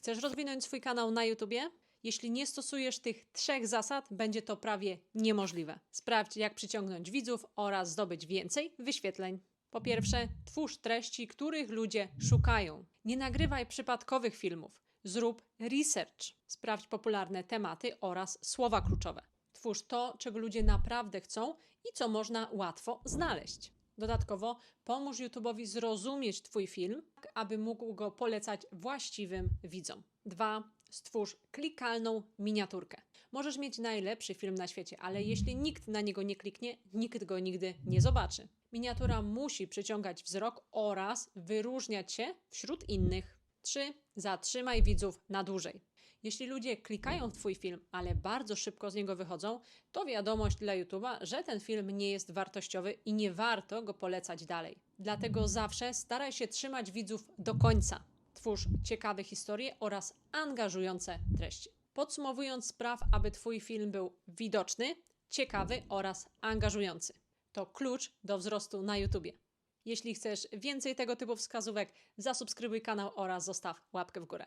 Chcesz rozwinąć swój kanał na YouTubie? Jeśli nie stosujesz tych trzech zasad, będzie to prawie niemożliwe. Sprawdź, jak przyciągnąć widzów oraz zdobyć więcej wyświetleń. Po pierwsze, twórz treści, których ludzie szukają. Nie nagrywaj przypadkowych filmów. Zrób research. Sprawdź popularne tematy oraz słowa kluczowe. Twórz to, czego ludzie naprawdę chcą i co można łatwo znaleźć. Dodatkowo pomóż YouTube'owi zrozumieć Twój film, tak aby mógł go polecać właściwym widzom. 2. Stwórz klikalną miniaturkę. Możesz mieć najlepszy film na świecie, ale jeśli nikt na niego nie kliknie, nikt go nigdy nie zobaczy. Miniatura musi przyciągać wzrok oraz wyróżniać się wśród innych. 3. Zatrzymaj widzów na dłużej. Jeśli ludzie klikają w Twój film, ale bardzo szybko z niego wychodzą, to wiadomość dla YouTube'a, że ten film nie jest wartościowy i nie warto go polecać dalej. Dlatego zawsze staraj się trzymać widzów do końca. Twórz ciekawe historie oraz angażujące treści. Podsumowując, spraw, aby Twój film był widoczny, ciekawy oraz angażujący. To klucz do wzrostu na YouTubie. Jeśli chcesz więcej tego typu wskazówek, zasubskrybuj kanał oraz zostaw łapkę w górę.